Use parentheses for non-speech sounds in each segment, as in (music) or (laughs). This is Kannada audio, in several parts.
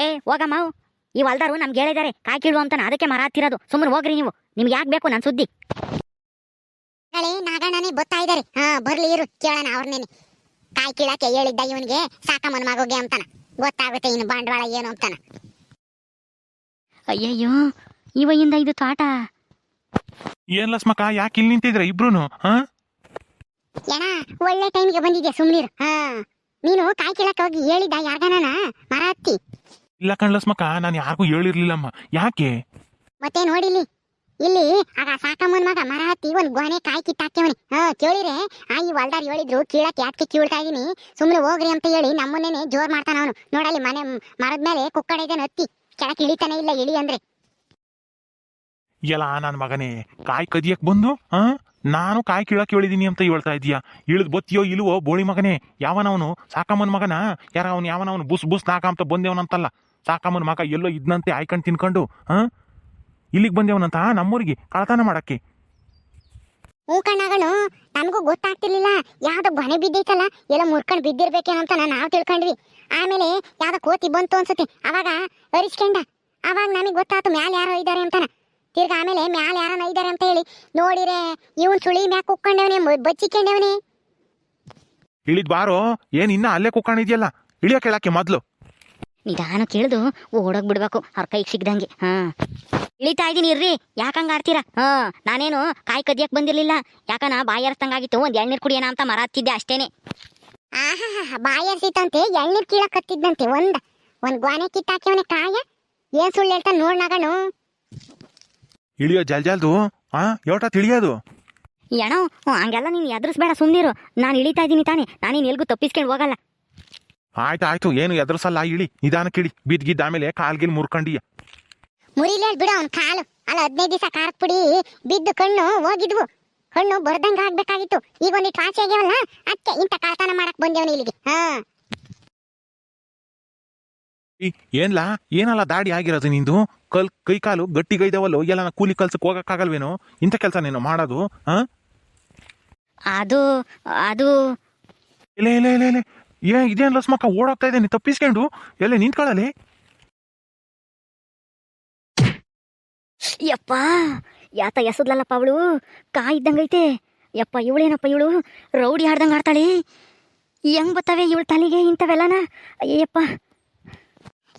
ಏ ಹೋಗಮ್ಮ ಈ ಹೊಲ್ದಾರು ನಮ್ಗೆ ಹೇಳಿದ್ದಾರೆ ಕಾಯಿ ಕೀಳು ಅಂತಾನೆ. ಅದಕ್ಕೆ ಮರ ಹತ್ತಿರೋದು. ಸುಮ್ಮನೆ ಹೋಗ್ರಿ ನೀವು. ನಿಮ್ಗೆ ಯಾಕೆ ಬೇಕು ನನ್ನ ಸುದ್ದಿ? ನಾಗಣ್ಣನೇ ಬರ್ತಾ ಇದ್ದಾರೆ ಹಾ ಬರ್ಲಿ ಇರು ಕೇಳೋಣ ಅವ್ರನ್ನೇನೆ ಕಾಯಿ ಕೀಳಕ್ಕೆ ಹೇಳಿದ್ದ ಇವನಿಗೆ ಸಾಕಮ್ಮನ ಮಗೋಗೆ ಅಂತಾನ. ಗೊತ್ತಾಗುತ್ತೆ ಇನ್ನು ಬಂಡವಾಳ ಏನು ಅಂತಾನ. ಅಯ್ಯಯ್ಯೋ ಇವಯಿಂದ ಇದು ತೋಟ. ಏನ್ ಲಸ್ಮಕ್ಕ ಯಾಕೆ ಇಲ್ಲಿ ನಿಂತಿದ್ರ ಇಬ್ರುನು ಹಾ? ಏನ ಒಳ್ಳೆ ಟೈಮ್ಗೆ ಬಂದಿದ್ಯಾ ಸುಮ್ನಿರು? ಹಾ. ನೀನು ಕಾಯಿ ಕೀಳಕ್ಕೆ ಹೋಗಿ ಹೇಳಿದ್ದ ಯಾರ್ಗನ ಮರ ಹತ್ತಿ. ಇಲ್ಲ ಕಣ್ಲಸ್ಮಕ್ಕ ನಾನು ಯಾರಿಗೂ ಹೇಳಿರ್ಲಿಲ್ಲಮ್ಮ. ಯಾಕೆ? ಮತ್ತೆ ನೋಡಿಲಿ ಇಲ್ಲಿ ಆಗ ಸಾಕಮ್ಮನ ಮಗ ಮರ ಹತ್ತಿ ಒಂದ್ ಗೊನೆ ಕಾಯಿ ಕಿತ್ತಾಕ್ಯವನಿ. ಹಾ ಕೇಳಿರೆ? ಆ ಈ ಹೊಲ್ದಾರ್ ಹೇಳಿದ್ರು ಕೀಳಕ್ ಯಾಕೆ ಕೀಳ್ತಾ ಇದೀನಿ? ಸುಮ್ನೆ ಹೋಗ್ರಿ ಅಂತ ಹೇಳಿ ನಮ್ಮನ್ನೇನೆ ಜೋರ್ ಮಾಡ್ತಾನ ಅವನು. ನೋಡಲ್ಲಿ ಮನೆ ಮರದ ಮೇಲೆ ಕುಕ್ಕಡ ಇದೆ ಹತ್ತಿ ಕೆಳಕ್ ಇಳಿತಾನೆ ಇಲ್ಲ ಇಳಿ ಅಂದ್ರೆ. ಎಲ್ಲ ನನ್ ಮಗನೇ ಕಾಯಿ ಕದಿಯಕ್ ಬಂದು ಹಾ? ನಾನು ಕಾಯಿ ಕೀಳಕ್ ಹೇಳಿದೀನಿ ಅಂತ ಹೇಳ್ತಾ ಇದೀಯಾ? ಇಳಿದ್ ಬತ್ತಿಯೋ ಇಲ್ವೋ ಬೋಳಿ ಮಗನೇ? ಯಾವನವನು? ಸಾಕಮ್ಮನ ಮಗನ? ಯಾರ ಅವನು ಯಾವನವನು? ಬುಸ್ ಬುಸ್ ನಾಕ ಅಂತ ಬಂದೇವನಂತಲ್ಲ. ಸಾಕಮ್ಮನ ಮಗ ಎಲ್ಲೋ ಇದ್ನಂತೆ ಆಯ್ಕೊಂಡು ತಿನ್ಕೊಂಡು ಹಾ? ಇಲ್ಲಿಗೆ ಬಂದೇವನಂತ ನಮ್ಮೂರಿಗೆ? ಕಳತನ ಮಾಡಕ್ಕೆ. ಹ್ಞೂ ಕಣ್ಣಗಳು ನಮಗೂ ಗೊತ್ತಾಗ್ತಿರ್ಲಿಲ್ಲ. ಯಾವ್ದೋ ಗೊನೆ ಬಿದ್ದೈತಲ್ಲ ಎಲ್ಲ ಮುರ್ಕೊಂಡು ಬಿದ್ದಿರ್ಬೇಕೇನಂತ ಅಂತ ನಾವು ತಿಳ್ಕೊಂಡ್ವಿ. ಆಮೇಲೆ ಯಾವ್ದೋ ಕೋತಿ ಬಂತು ಅನ್ಸುತ್ತೆ. ಅವಾಗ ಅರಿಸ್ಕೊಂಡ ಅವಾಗ ನಮಗೆ ಗೊತ್ತಾಯ್ತು ಮ್ಯಾಲ ಯಾರೋ ಇದ್ದಾರೆ ಅಂತಾನೆ. ತಿರ್ಗ ಆಮೇಲೆ ಮ್ಯಾಲೆ ಯಾರನ್ನ ಇದ್ದಾರೆ ಅಂತ ಹೇಳಿ ನೋಡಿರೆ ಇವನ್ ಸುಳಿ ಮ್ಯಾಕ್ ಕುಕ್ಕೊಂಡವನೆ ಬಚ್ಚಿಕೊಂಡವನೆ ಇಳಿದ್ ಬಾರೋ ಏನ್ ಇನ್ನ ಅಲ್ಲೇ ಕುಕ್ಕೊಂಡಿದ್ಯಲ್ಲ? ಇಳಿಯೋಕೆ ಕೇಳಕ್ಕೆ ಮೊದ್ಲು. ನಿಧಾನ ಕೇಳಿದು ಓಡೋಗಿ ಬಿಡ್ಬೇಕು ಅವ್ರ ಕೈಗೆ ಸಿಗ್ದಂಗೆ. ಹಾ. ಇಳಿತಾ ಇದೀನಿ ಇರ್ರಿ ಯಾಕಂಗ ಆಡ್ತೀರಾ? ಹಾ ನಾನೇನು ಕಾಯಿ ಕದಿಯಕ್ ಬಂದಿರ್ಲಿಲ್ಲ. ಯಾಕನ ಬಾಯಿ ಅರ್ಸ್ತಂಗಾಗಿತ್ತು ಒಂದ್ ಎಳ್ನೀರ್ ಕುಡಿಯೋಣ ಅಂತ ಮರ ಹತ್ತಿದ್ದೆ ಅಷ್ಟೇನೆ. ಆಹಾ ಬಾಯರ್ಸಿತಂತೆ ಎಳ್ನೀರ್ ಕೀಳಕ್ ಹತ್ತಿದ್ದಂತೆ ಒಂದ. ಒಂದ್ ಗ್ವಾನೆ ಕಿತ್ತಾಕ್ಯವನೆ ಕಾಯ ಏನ್ ಸುಳ್ಳು ಹೇಳ್ತಾ ನೋಡ್ ನಗಣು ಇಳಿಯೋ ಜಲ್ ಜಲ್ದು? ಹಾ ಯೋಟ ತಿಳಿಯೋದು ಏನೋ ಹಂಗೆಲ್ಲ ನೀನು ಎದುರಿಸ್ಬೇಡ ಸುಮ್ಮನಿರು ನಾನು ಇಳಿತಾ ಇದ್ದೀನಿ ತಾನೆ ನಾನೇನು ಎಲ್ಗೂ ತಪ್ಪಿಸ್ಕೊಂಡು ಹೋಗಲ್ಲ. ಆಯ್ತು ಆಯ್ತು ಏನು ಎದುರ್ಸಲ್ಲ ಇಳಿ. ನಿಧಾನಕ್ಕೆ ಇಳಿ ಬಿದ್ಗಿದ್ದ ಆಮೇಲೆ ಕಾಲ್ಗಿಲ್ ಮುರ್ಕಂಡಿಯ. ಮುರಿಲೇ ಬಿಡು ಅವ್ನ ಕಾಲು. ಅಲ್ಲ ಹದಿನೈದು ದಿವಸ ಖಾರದ ಪುಡಿ ಬಿದ್ದು ಕಣ್ಣು ಹೋಗಿದ್ವು. ಕಣ್ಣು ಬರ್ದಂಗ ಆಗ್ಬೇಕಾಗಿತ್ತು. ಈಗ ಒಂದಿಟ್ಟು ವಾಸಿ ಆಗ್ಯಾವಲ್ಲ ಅದಕ್ಕೆ ಇಂಥ ಕಾಳ್ತನ ಮಾಡಕ್ ಬಂದೇವನು ಇಲ್ಲಿಗೆ. ಹಾ. ಏನ್ಲಾ? ಏನಲ್ಲ ದಾಡಿ ಆಗಿರೋದು ನಿಂದು? ಕಲ್ ಕೈ ಕಾಲು ಗಟ್ಟಿಗೈದವಲ್ಲೋ? ಎಲ್ಲ ಕೂಲಿ ಕಲ್ಸಕ್ ಹೋಗಕ್ಕಾಗಲ್ವೇನೋ? ಇಂಥ ಕೆಲಸ ನೀನು ಮಾಡೋದು ಹಾ? ಅದು ಅದು. ಇಲ್ಲ ಇಲ್ಲ ಇಲ್ಲ ಇಲ್ಲ ಏ ಇದೇನ್ ಲಸ್ಮಕ್ಕ ಓಡಾಗ್ತಾ ಇದ್ದೀನಿ ತಪ್ಪಿಸ್ಕೊಂಡು. ಎಲ್ಲ ನಿಂತ್ಕೊಳ್ಳಲಿ? ಯಪ್ಪ ಯಾತ ಎಸದ್ಲಲ್ಲಪ್ಪ ಅವಳು? ಕಾಯಿ ಇದ್ದಂಗೈತೆ ಯಪ್ಪ ಇವಳೇನಪ್ಪ ಇವಳು? ರೌಡಿ ಆಡ್ದಂಗೆ ಆಡ್ತಾಳೆ. ಹೆಂಗ್ ಬರ್ತವೆ ಇವಳ ತಲೆಗೆ ಇಂಥವೆಲ್ಲನ? ಅಯ್ಯಪ್ಪ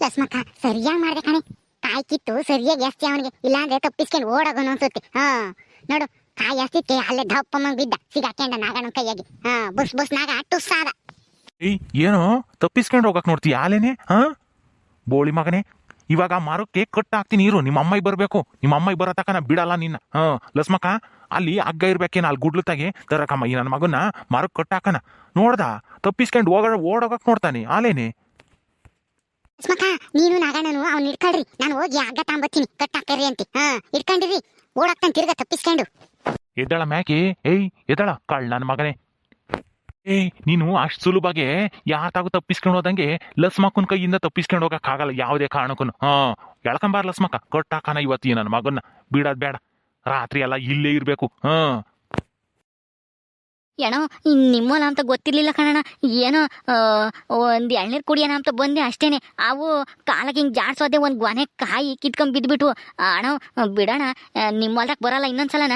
ಲಸ್ಮಕ್ಕ ಸರಿಯಾಗಿ ಮಾಡ್ದೆ ಕಣೆ. ಕಾಯಿ ಕಿತ್ತು ಸರಿಯಾಗಿ ಎಸ್ತಿ ಅವನಿಗೆ. ಇಲ್ಲಾಂದ್ರೆ ತಪ್ಪಿಸ್ಕೊಂಡು ಓಡೋಗೋನು ಅನ್ಸುತ್ತೆ. ಹಾ ನೋಡು ಕಾಯಿ ಎಸ್ತಿತ್ತೆ ಅಲ್ಲೇ ದಪ್ಪಮ್ಮ ಬಿದ್ದ. ಸಿಗಾಕೊಂಡ ನಾಗಣ್ಣ ಕೈಯಾಗಿ. ಹಾ ಬುಸ್ ಬುಸ್ ನಾಗ ಟುಸ್ಸಾದ. ಏಯ್ ಏನೋ? ತಪ್ಪಿಸ್ಕೊಂಡು ಹೋಗಕ್ ನೋಡ್ತೀಯ ಆಲೇನೆ? ಹಾ? ಬೋಳಿ ಮಗನೇ ಇವಾಗ ಮರಕ್ಕೆ ಕಟ್ ಹಾಕ್ತೀನಿ ಇರು. ನಿಮ್ಮ ಅಮ್ಮಾಯಿ ಬರಬೇಕು. ನಿಮ್ಮ ಅಮ್ಮಾಯಿ ಬರೋ ನಾ ಬಿಡಲ್ಲ ನಿನ್ನ. ಹಾ ಲಸ್ಮಕ್ಕ ಅಲ್ಲಿ ಹಗ್ಗ ಇರ್ಬೇಕೇನ? ಅಲ್ಲಿ ಗುಡ್ಲು ತಾಗಿ. ತರಕಮ್ಮ ಈ ನನ್ನ ಮಗನ ಮರಕ್ಕೆ ಕಟ್ ಹಾಕನ ನೋಡ್ದ? ತಪ್ಪಿಸ್ಕೊಂಡು ಹೋಗ ಓಡೋಗಕ್ ನೋಡ್ತಾನೆ ಆಲೇನೆ. ಲಸ್ಮಕ್ಕ ನೀನು ನಾಗಣ್ಣನು ಅವ್ನು ಇಟ್ಕೊಳ್ರಿ ನಾನು ಹೋಗಿ ಹಗ್ಗ ತಾಂಬತ್ತೀನಿ. ಕಟ್ಟಾಕ್ತಾರ್ರಿ ಅಂತ. ಹಾ ಇಟ್ಕೊಂಡಿರಿ ಓಡಾಕ್ತಾನೆ ತಿರ್ಗ ತಪ್ಪಿಸ್ಕೊಂಡು. ಎದ್ದಳ ಮ್ಯಾಕಿ? ಏಯ್ ಎದ್ದಳ. ಕಳ್ ನನ್ನ ಮಗನೇ. ಏಯ್ ನೀನು ಅಷ್ಟು ಸುಲಭಗೆ ಯಾತಾಗೂ ತಪ್ಪಿಸ್ಕೊಂಡು ಹೋದಂಗೆ ಲಸ್ಮಕ್ಕನ ಕೈಯಿಂದ ತಪ್ಪಿಸ್ಕೊಂಡು ಹೋಗಕ್ಕಾಗಲ್ಲ ಯಾವುದೇ ಕಾರಣಕ್ಕೂ ಹಾ ಎಳ್ಕೊಂಬಾರ ಲಸ್ಮಕ್ಕ. ಕೊಟ್ಟಾಕನ ಇವತ್ತು ನನ್ನ ಮಗನ್ನ. ಬಿಡೋದ್ ಬೇಡ. ರಾತ್ರಿ ಎಲ್ಲ ಇಲ್ಲೇ ಇರ್ಬೇಕು. ಹಾ. ಏನೋ ನಿಮ್ಮಲ್ಲ ಅಂತ ಗೊತ್ತಿರ್ಲಿಲ್ಲ ಕಣಣ್ಣ. ಏನೋ ಒಂದು ಎಳ್ನೀರ್ ಕುಡಿಯೋಣ ಅಂತ ಬಂದೆ ಅಷ್ಟೇನೆ. ಅವು ಕಾಲಕ್ಕೆ ಹಿಂಗೆ ಜಾಡ್ಸೋದೆ ಒಂದ್ ಗೊನೆ ಕಾಯಿ ಕಿತ್ಕೊಂಡ್ ಬಿದ್ದುಬಿಟ್ಟು ಅಣ್ಣ ಬಿಡೋಣ. ನಿಮ್ಮಲ್ದಾಗ ಬರಲ್ಲ ಇನ್ನೊಂದ್ಸಲನ?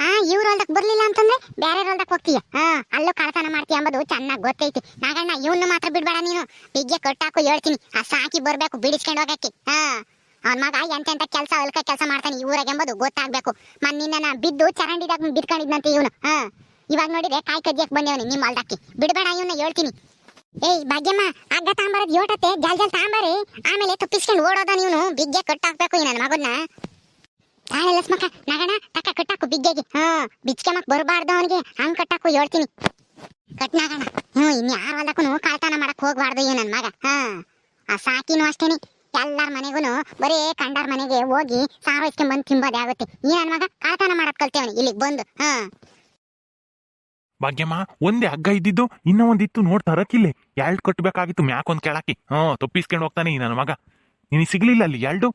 ಹಾ, ಇವ್ರ ಹೊಲ್ದಕ್ ಬರ್ಲಿಲ್ಲ ಅಂತಂದ್ರೆ ಬೇರೆ ಹೊಲ್ದಕ್ ಹೋಗ್ತೀಯ? ಹಾ, ಅಲ್ಲೂ ಕಳತನ ಮಾಡ್ತೀಯ ಅಂಬುದು ಚೆನ್ನಾಗಿ ಗೊತ್ತೈತಿ. ನಾಗಣ್ಣ ಇವನ್ನ ಮಾತ್ರ ಬಿಡ್ಬೇಡ ನೀನು. ಬಿಗ್ಗೆ ಕಟ್ಟಾಕು ಹೇಳ್ತೀನಿ. ಆ ಸಾಕಿ ಬರ್ಬೇಕು, ಬಿಡಿಸ್ಕೊಂಡು ಹೋಗಕ್ಕೆ. ಹಾ. ಅವನ ಮಗ ಎಂತೆಂತ ಕೆಲಸ ಅಲ್ಕ ಕೆಲಸ ಮಾಡ್ತಾನೆ ಈ ಊರಾಗ ಎಂಬುದು ಗೊತ್ತಾಗ್ಬೇಕು. ಬಿದ್ದು ಚರಂಡಿದಾಗ ಬಿದ್ಕೊಂಡಿದ್ನಂತೆ ಇವನು. ಹಾ. ಇವಾಗ ನೋಡಿದ್ರೆ ಕಾಯಿ ಕದ್ಯಕ್ ಬಂದೇವನಿ ನಿಮ್ಮ ಹೊಲ್ದಕ್ಕೆ. ಬಿಡಬೇಡ ಇವನ್ನ ಹೇಳ್ತೀನಿ. ಏಯ್, ಭಾಗ್ಯಮ್ಮ ಹಗ್ಗ ತಾಂಬಾರದ್ ಯೋಟತ್ತೆ. ಜಲ್ ಜಲ್ ತಾಂಬಾರಿ. ಆಮೇಲೆ ತಪ್ಪಿಸ್ಕೊಂಡು ಓಡೋದ ನೀನು ಬಿಗ್ಗೆ ಕಟ್ಟಾಕ್ಬೇಕು ಈ ನನ್ನ ಮಗನ್ನ. ತಾಳೆ ಲಸ್ಮಕ್ಕ ನಗಣ ತಕ್ಕ ಕಟ್ಟಾಕು ಬಿಗ್ಗೆಗೆ. ಹಾ ಬಿಚ್ಕೆಮಕ್ ಬರಬಾರ್ದು ಅವನಿಗೆ. ಹಂಗ್ ಕಟ್ಟಾಕು ಹೇಳ್ತೀನಿ. ಕಟ್ ನಗಣ. ಹ್ಞೂ ಇನ್ ಯಾರ ಹೊಲಕ್ಕೂ ಕಾಲ್ತಾನ ಮಾಡಕ್ ಹೋಗ್ಬಾರ್ದು ಏನನ್ ನನ್ ಮಗ. ಹಾ ಆ ಸಾಕಿನೂ ಅಷ್ಟೇನಿ. ಎಲ್ಲಾರ ಮನೆಗೂ ಬರೀ ಕಂಡಾರ್ ಮನೆಗೆ ಹೋಗಿ ಸಾರು ಇಸ್ಕೊಂಡ್ ಬಂದು ತಿಂಬೋದೇ ಆಗುತ್ತೆ. ಈ ನನ್ ಮಗ ಕಾಳ್ತಾನ ಮಾಡಕ್ ಕಲ್ತೇವನಿ ಇಲ್ಲಿಗೆ ಬಂದು. ಹಾ ಭಾಗ್ಯಮ್ಮ ಒಂದೇ ಹಗ್ಗ ಇದ್ದಿದ್ದು ಇನ್ನ ಒಂದಿತ್ತು ನೋಡ್ ತರಕಿಲ್ಲೆ ಎಲ್ಡ್ ಕಟ್ಬೇಕಾಗಿತ್ತು ಮ್ಯಾಕೊಂದ್ ಕೆಳಕಿ ಹಾ ತಪ್ಪಿಸ್ಕೊಂಡು ಹೋಗ್ತಾನೆ ಈ ನನ್ನ ಮಗ. ನಿನಗೆ ಸಿಗ್ಲಿಲ್ಲ ಅಲ್ಲಿ ಎಲ್ಡು?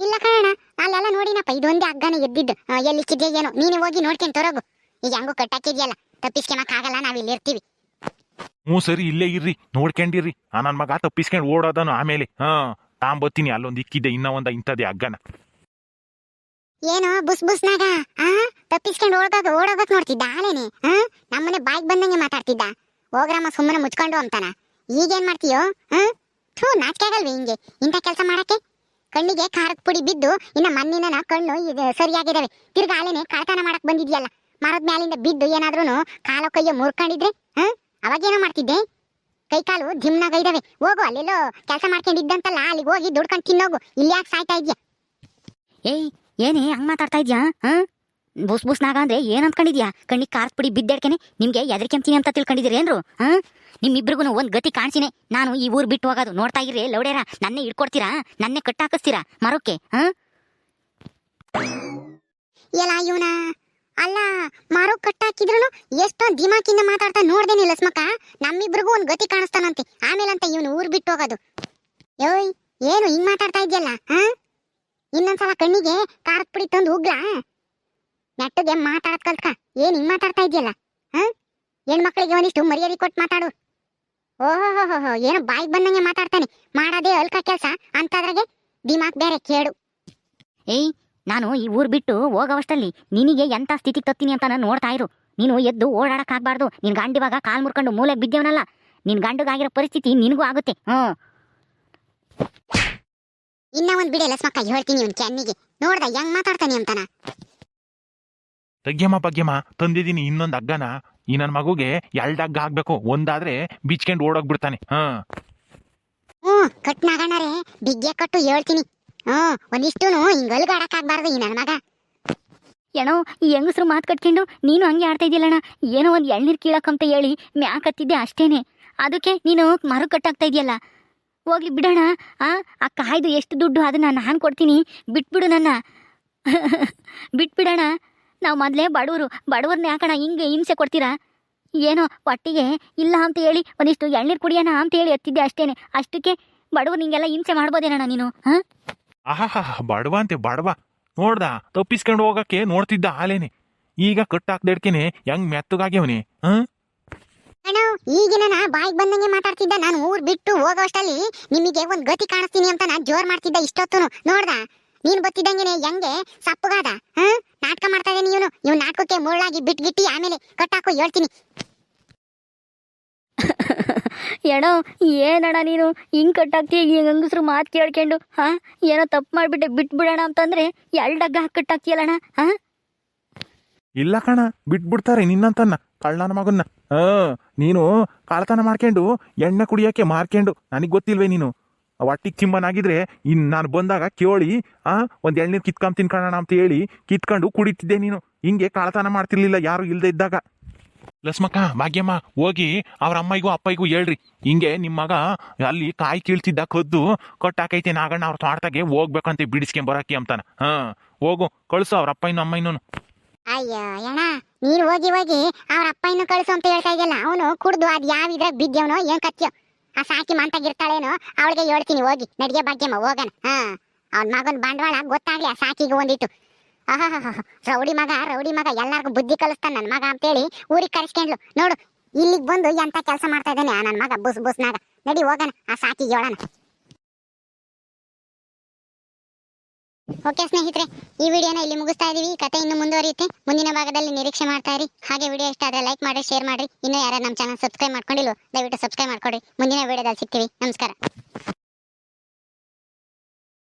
ಇಲ್ಲ ಕಣ ಅಲ್ಲೆಲ್ಲ ನೋಡಿನಪ್ಪ ಇದೊಂದೇ ಹಗ್ಗನೇ ಎದ್ದಿದ್ದು. ಎಲ್ಲಿ ಎಲ್ಲಿಕ್ಕಿದ್ಯಾ ಏನೋ. ನೀನೇ ಹೋಗಿ ನೋಡ್ಕೊಂಡು ತರೋಗು. ಈಗ ಹೆಂಗು ಕಟ್ಟಾಕಿದ್ಯಲ್ಲ ತಪ್ಪಿಸ್ಕೊಳಕ್ಕಾಗಲ್ಲ ಆಗಲ್ಲ ನಾವ್ ಇಲ್ಲಿ ಇರ್ತೀವಿ. ಹ್ಞೂ ಸರಿ ಇಲ್ಲೇ ಇರ್ರಿ ನೋಡ್ಕೊಂಡಿರ್ರಿ. ಆ ನನ್ನ ಮಗ ತಪ್ಪಿಸ್ಕೊಂಡು ಓಡೋದನು ಆಮೇಲೆ. ಹಾ ತಾಂಬತ್ತೀನಿ ಅಲ್ಲೊಂದು ಇಕ್ಕಿದ್ದೆ ಇನ್ನೂ ಒಂದು ಇಂಥದ್ದೇ ಹಗ್ಗನ ಏನೋ ಬುಸ್ ಬುಸ್ನಾಗ ಆ ತಪ್ಪಿಸ್ಕೊಂಡು ಓಡೋದು ಓಡೋಗಕ್ ನೋಡ್ತಿದ್ದ ಆಲೇನೆ? ಆ ನಮ್ಮನೆ ಬಾಯ್ಗೆ ಬಂದಂಗೆ ಮಾತಾಡ್ತಿದ್ದ. ಹೋಗ್ರಮ್ಮ ಸುಮ್ಮನೆ ಮುಚ್ಕೊಂಡು ಅಂತಾನ. ಈಗೇನ್ ಮಾಡ್ತೀಯೋ ಆ? ಥೂ ನಾಚಿಕೆ ಆಗಲ್ವೇ ಹಿಂಗೆ? ಇಂಥ ಕೆಲಸ ಮಾಡಕ್ಕೆ? ಕಣ್ಣಿಗೆ ಖಾರದ ಪುಡಿ ಬಿದ್ದು ಇನ್ನ ಮಣ್ಣಿನ ಕಣ್ಣು ಸರಿಯಾಗಿದ್ದಾವೆ ತಿರ್ಗಾ ಅಲ್ಲೇನೆ ಕಳ್ತನ ಮಾಡಕ್ ಬಂದಿದ್ಯಲ್ಲ. ಮರದ ಮ್ಯಾಲಿಂದ ಬಿದ್ದು ಏನಾದ್ರೂ ಕಾಲ ಕೈಯೋ ಮುರ್ಕೊಂಡಿದ್ರೆ ಆ ಅವಾಗೇನೋ ಮಾಡ್ತಿದ್ದೆ? ಕೈ ಕಾಲು ಧಿಮ್ನಾಗ ಇದಾವೆ. ಹೋಗು, ಅಲ್ಲೆಲ್ಲೋ ಕೆಲಸ ಮಾಡ್ಕೊಂಡಿದ್ದಂತಲ್ಲ, ಅಲ್ಲಿಗೆ ಹೋಗಿ ದುಡ್ಕೊಂಡು ತಿನ್ನೋಗು. ಇಲ್ಲಿ ಯಾಕೆ ಸಾಯ್ತಾ ಇದ್ಯಾ? ಏಯ್, ಏನೇ, ಹಂಗ್ ಮಾತಾಡ್ತಾ ಇದ್ಯಾ ಹಾ ಬುಸ್ ಬುಸ್ನಾಗ ಅಂದ್ರೆ ಏನ್ ಅನ್ಕೊಂಡಿದ್ಯಾ? ಕಣ್ಣಿಗೆ ಕಾರ್ತ್ ಪುಡಿ ಬಿದ್ದಾಡ್ಕೇನೆ ನಿಮ್ಗೆ ಎದರ್ಕೆಂತೀನಿ ಅಂತ ತಿಳ್ಕೊಂಡಿದ್ದೀರಿ ಏನ್ರು? ಹಾ ನಿಮ್ಮಿಬ್ರಿಗೂ ಒಂದ್ ಗತಿ ಕಾಣಿಸಿನೇ. ನಾನು ಈ ಊರ್ ಬಿಟ್ಟು ಹೋಗೋದು ನೋಡ್ತಾ ಇರ್ರಿ, ಲೌಡೇರ. ನನ್ನೇ ಇಟ್ಕೊಡ್ತೀರಾ ನನ್ನೇ ಕಟ್ಟಾಕಿಸ್ತೀರಾ? ಮರೋಕೆ ಹಾ ಎಲ್ಲ ಇವನ? ಅಲ್ಲ, ಮಾರು ಕಟ್ಟಾಕಿದ್ರು ಎಷ್ಟೊಂದ್ ದಿಮಾಕಿಂದ ಮಾತಾಡ್ತಾ ನೋಡ್ದೇನಿ ಲಸ್ಮಕ್ಕ. ನಮ್ಮಿಬ್ರಿಗೂ ಒಂದ್ ಗತಿ ಕಾಣಿಸ್ತಾನಂತೆ. ಆಮೇಲಂತ ಇವನು ಊರ್ ಬಿಟ್ಟು ಹೋಗೋದು. ಯೋಯ್ ಏನು ಹಿಂಗ್ ಮಾತಾಡ್ತಾ ಇದೆಯಲ್ಲ ಹಾ ಇನ್ನೊಂದ್ಸಲ ಕಣ್ಣಿಗೆ ಕಾರ್ ಪುಡಿ ತಂದು ಉಗ್ಲಾ ನೆಟ್ಟಗೆ ಮಾತಾಡದ್ ಕಲ್ತ್ಕ. ಏನ್ ಹಿಂಗ್ ಮಾತಾಡ್ತಾ ಇದೆಯಲ್ಲ ಹಾ? ಹೆಣ್ಮಕ್ಳಿಗೆ ಒಂದಿಷ್ಟು ಮರ್ಯಾದೆ ಕೊಟ್ಟು ಮಾತಾಡು. ಓಹೋಹೋಹೋ ಏನೋ ಬಾಯಿಗೆ ಬಂದಂಗೆ ಮಾತಾಡ್ತಾನೆ. ಮಾಡೋದೇ ಅಲ್ಕ ಕೆಲ್ಸ. ಅಂತದ್ರಾಗೆ ದಿಮಾಕ್ ಬೇರೆ ಕೇಡು. ಏಯ್ ನಾನು ಈ ಊರ್ ಬಿಟ್ಟು ಹೋಗೋವಷ್ಟಲ್ಲಿ ನಿನಗೆ ಎಂತ ಸ್ಥಿತಿ ತತ್ತೀನಿ ಅಂತ ನಾನು ನೋಡ್ತಾ ಇರು. ನೀನು ಎದ್ದು ಓಡಾಡಕ್ ಆಗ್ಬಾರ್ದು ನಿನ್ ಗಂಡಿವಾಗ ಕಾಲ್ ಮುರ್ಕೊಂಡು ಮೂಲೆಗೆ ಬಿದ್ದೇವನಲ್ಲ. ನಿನ್ ಗಂಡಗಾಗಿರೋ ಪರಿಸ್ಥಿತಿ ನಿನಗೂ ಆಗುತ್ತೆ. ಹ್ಮ್ ಇನ್ನ ಒಂದ್ ಬಿಡೆ ಲಸ್ಮಕ್ಕ ಹೇಳ್ತೀನಿ ಇವ್ನ್ ಕೆನ್ನಿಗೆ. ನೋಡ್ದ ಹೆಂಗ್ ಮಾತಾಡ್ತಾನೆ ಅಂತಾನ ತಗ್ಯಮ್ಮ ಪಗ್ಯಮ್ಮ ತಂದಿದ್ದೀನಿ ಇನ್ನೊಂದು ಹಗ್ಗನ. ಈ ನನ್ನ ಮಗುಗೆ ಎರಡು ಹಗ್ಗ ಆಗ್ಬೇಕು ಒಂದಾದ್ರೆ ಬಿಚ್ಕೊಂಡು ಓಡೋಗ್ಬಿಡ್ತಾನೆ. ಹಾ. ಹ್ಞೂ ಕಟ್ ಬಿಗ್ಗೆ ಕಟ್ಟು ಹೇಳ್ತೀನಿ. ಹ್ಞೂ ಒಂದಿಷ್ಟು ಹಿಂಗ್ ಅಲ್ಗಾಡಕ್ ಆಗ್ಬಾರ್ದು ಈ ನನ್ನ ಮಗ. ಏನೋ ಈ ಹೆಂಗಸ್ರು ಮಾತು ಕಟ್ಕೊಂಡು ನೀನು ಹಂಗೆ ಆಡ್ತಾ ಇದೆಯಲ್ಲಣ್ಣ? ಏನೋ ಒಂದು ಎಳ್ನೀರು ಕೀಳಕ್ಕಂತ ಹೇಳಿ ಮ್ಯಾಕತ್ತಿದ್ದೆ ಅಷ್ಟೇನೆ. ಅದಕ್ಕೆ ನೀನು ಮರು ಕಟ್ಟಾಗ್ತಾ ಇದೆಯಲ್ಲ? ಹೋಗ್ಲಿ ಬಿಡೋಣ. ಆ ಆ ಕಾಯ್ದು ಎಷ್ಟು ದುಡ್ಡು ಅದನ್ನ ನಾನು ಕೊಡ್ತೀನಿ. ಬಿಟ್ಬಿಡು ನನ್ನ. (laughs) ಬಿಟ್ಬಿಡೋಣ. ನಾವು ಮೊದಲೇ ಬಡವರು ಬಡವ್ರನ್ನ ಯಾಕಣ ಹಿಂಗೆ ಹಿಂಸೆ ಕೊಡ್ತೀರಾ? ಏನೋ ಒಟ್ಟಿಗೆ ಇಲ್ಲ ಅಂತ ಹೇಳಿ ಒಂದಿಷ್ಟು ಎಳ್ನೀರು ಕುಡಿಯೋಣ ಅಂತ ಹೇಳಿ ಎತ್ತಿದ್ದೆ ಅಷ್ಟೇನೆ. ಅಷ್ಟಕ್ಕೆ ಬಡವ್ರು ನಿಂಗೆಲ್ಲ ಹಿಂಸೆ ಮಾಡ್ಬೋದೇನಣ್ಣ ನೀನು ಹಾಂ? ಆಹಾ ಬಡವ ಅಂತೆ ಬಡವ. ನೋಡ್ದ ತಪ್ಪಿಸ್ಕೊಂಡು ಹೋಗಕ್ಕೆ ನೋಡ್ತಿದ್ದ ಆಲೇನೆ ಈಗ ಕಟ್ಟಾಕ್ದಡ್ಕೆನೆ ಹೆಂಗ್ ಮೆತ್ತಗಾಗ್ಯವನೆ ಹ? ಅಣ್ಣ ಈಗಿನ ನಾ ಬಾಯಿಗೆ ಬಂದಂಗೆ ಮಾತಾಡ್ತಿದ್ದ ನಾನು ಊರ್ ಬಿಟ್ಟು ಹೋಗೋಷ್ಟಲ್ಲಿ ನಿಮಗೆ ಒಂದ್ ಗತಿ ಕಾಣಿಸ್ತೀನಿ ಅಂತ ನಾನು ಜೋರ್ ಮಾಡ್ತಿದ್ದ ಇಷ್ಟೊತ್ತು ನೋಡ್ದ? ನೀನ್ ಬತ್ತಿದಂಗೆನೆ ಹೆಂಗೆ? ಸಪ್ಪಗಾದ ಹ? ನಾಟಕ ಮಾಡ್ತಾ ಇದೀನಿ ಇವನು. ಇವ್ ನಾಟಕಕ್ಕೆ ಮುಳ್ಳಾಗಿ ಬಿಟ್ಗಿಟ್ಟಿ ಆಮೇಲೆ ಕಟ್ಟಾಕು ಹೇಳ್ತೀನಿ. (laughs) ಏನೋ ಏನಣ್ಣ ನೀನು? ಹಿಂಗ್ ಕಟ್ಟಾಕ್ತಿ ಈ ಗಂಗಸ್ರು ಮಾತು ಕೇಳ್ಕೊಂಡು ಹಾ? ಏನೋ ತಪ್ಪು ಮಾಡ್ಬಿಟ್ಟೆ ಬಿಟ್ಬಿಡೋಣ ಅಂತಂದ್ರೆ ಎಲ್ಡಗ್ಗ ಹಾಕಿ ಕಟ್ಟಾಕ್ತಿಯಲ್ಲಣ್ಣ ಹಾ? ಇಲ್ಲ ಕಣ ಬಿಟ್ಬಿಡ್ತಾರೆ ನಿನ್ನಂತನ್ನ ಕಳ್ಳನ ಮಗನ್ನ. ಹಾ ನೀನು ಕಳ್ತನ ಮಾಡ್ಕೊಂಡು ಎಣ್ಣೆ ಕುಡಿಯೋಕೆ ಮಾರ್ಕೊಂಡು ನನಗೆ ಗೊತ್ತಿಲ್ವೇ ನೀನು? ಒಟ್ಟಿಗೆ ಚಿಮ್ಮನಾಗಿದ್ರೆ ಇನ್ ನಾನು ಬಂದಾಗ ಕೇಳಿ, ಆ, ಒಂದ್ ಎಳ್ನೀರು ಕಿತ್ಕೊಂಡ್ ತಿನ್ಕೊಳ್ಳೋಣ ಅಂತ ಹೇಳಿ, ಕಿತ್ಕೊಂಡು ಕುಡಿತಿದ್ದೆ ನೀನು. ಹಿಂಗೆ ಕಳ್ತನ ಮಾಡ್ತಿರ್ಲಿಲ್ಲ ಯಾರು ಇಲ್ಲದೆ ಇದ್ದಾಗ. ಲಸ್ಮಕ್ಕ, ಭಾಗ್ಯಮ್ಮ, ಹೋಗಿ, ಅವ್ರ ಅಮ್ಮಗೂ ಅಪ್ಪಗೂ ಹೇಳ್ರಿ. ಹಿಂಗೆ ನಿಮ್ಮ ಮಗ ಅಲ್ಲಿ ಕಾಯಿ ಕೀಳ್ತಿದ್ದ ಕದ್ದು ಕೊಟ್ಟಾಕೈತೆ ನಾಗಣ್ಣ ಅವ್ರ ತೋಟದಾಗೆ ಹೋಗ್ಬೇಕಂತ ಬಿಡಿಸ್ಕೊಂಡ್ ಬರಕ್ಕೆ ಅಂತಾನ. ಹ, ಹೋಗು, ಕಳ್ಸು ಅವ್ರ ಅಪ್ಪಯ್ಯನು ಅಮ್ಮಯ್ಯನೂ ಅಯ್ಯೋ ಅಣ್ಣ ನೀನ್ ಹೋಗಿ ಹೋಗಿ ಅವ್ರ ಅಪ್ಪ ಇನ್ನು ಕಳಿಸು ಅಂತ ಹೇಳ್ತಾ ಇದೆಯಲ್ಲ, ಅವನು ಕುಡ್ದು ಅದ್ ಯಾವ ಇದ್ರಾಗ ಬಿದ್ದವನೋ, ಏನ್ ಆ ಸಾಕಿ ಮಂತಾಗಿರ್ತಾಳೇನೋ, ಅವಳಿಗೆ ಹೇಳ್ತೀನಿ, ಹೋಗಿ, ನಡಿಗೆ ಭಾಗ್ಯಮ್ಮ, ಹೋಗಣ. ಹಾ, ಅವ್ನ ಮಗನ್ ಬಂಡವಾಳ, ಗೊತ್ತಾಗ್ಲಿ, ಆ ಸಾಕಿಗೆ ಒಂದಿತ್ತು ರೌಡಿ ಮಗ ರೌಡಿ ಮಗ, ಎಲ್ಲಾರ್ಗು ಬುದ್ಧಿ ಕಲಿಸ್ತಾನ ನನ್ ಮಗ ಅಂತೇಳಿ ಊರಿಗೆ ಕರೆಸ್ಕೊಂಡ್ಲು. ನೋಡು, ಇಲ್ಲಿಗೆ ಬಂದು ಎಂತ ಕೆಲಸ ಮಾಡ್ತಾ ಇದ್ದಾನೆ ಆ ನನ್ ಮಗ, ಬುಸ್ ಬುಸ್ನಾಗ. ನಡಿ, ಹೋಗಣ, ಆ ಸಾಕಿಗೆ ಹೇಳೋಣ. ಓಕೆ ಸ್ನೇಹಿತರೆ, ಈ ವಿಡಿಯೋನ ಇಲ್ಲಿ ಮುಗಿಸ್ತಾ ಇದೀವಿ. ಕತೆ ಇನ್ನು ಮುಂದುವರಿಯುತ್ತೆ. ಮುಂದಿನ ಭಾಗದಲ್ಲಿ ನಿರೀಕ್ಷೆ ಮಾಡ್ತಾ ಇರಿ. ಹಾಗೆ ವಿಡಿಯೋ ಇಷ್ಟ ಆದ್ರೆ ಲೈಕ್ ಮಾಡಿ ಶೇರ್ ಮಾಡಿ ಇನ್ನೂ ಯಾರು ನಮ್ಮ ಚಾನಲ್ ಸಬ್ಸ್ಕ್ರೈಬ್ ಮಾಡ್ಕೊಂಡಿಲ್ಲ ದಯವಿಟ್ಟು ಸಬ್ಸ್ಕ್ರೈಬ್ ಮಾಡ್ಕೊಡಿ ಮುಂದಿನ ವಿಡಿಯೋದಲ್ಲಿ ಸಿಗ್ತೀವಿ. ನಮಸ್ಕಾರ.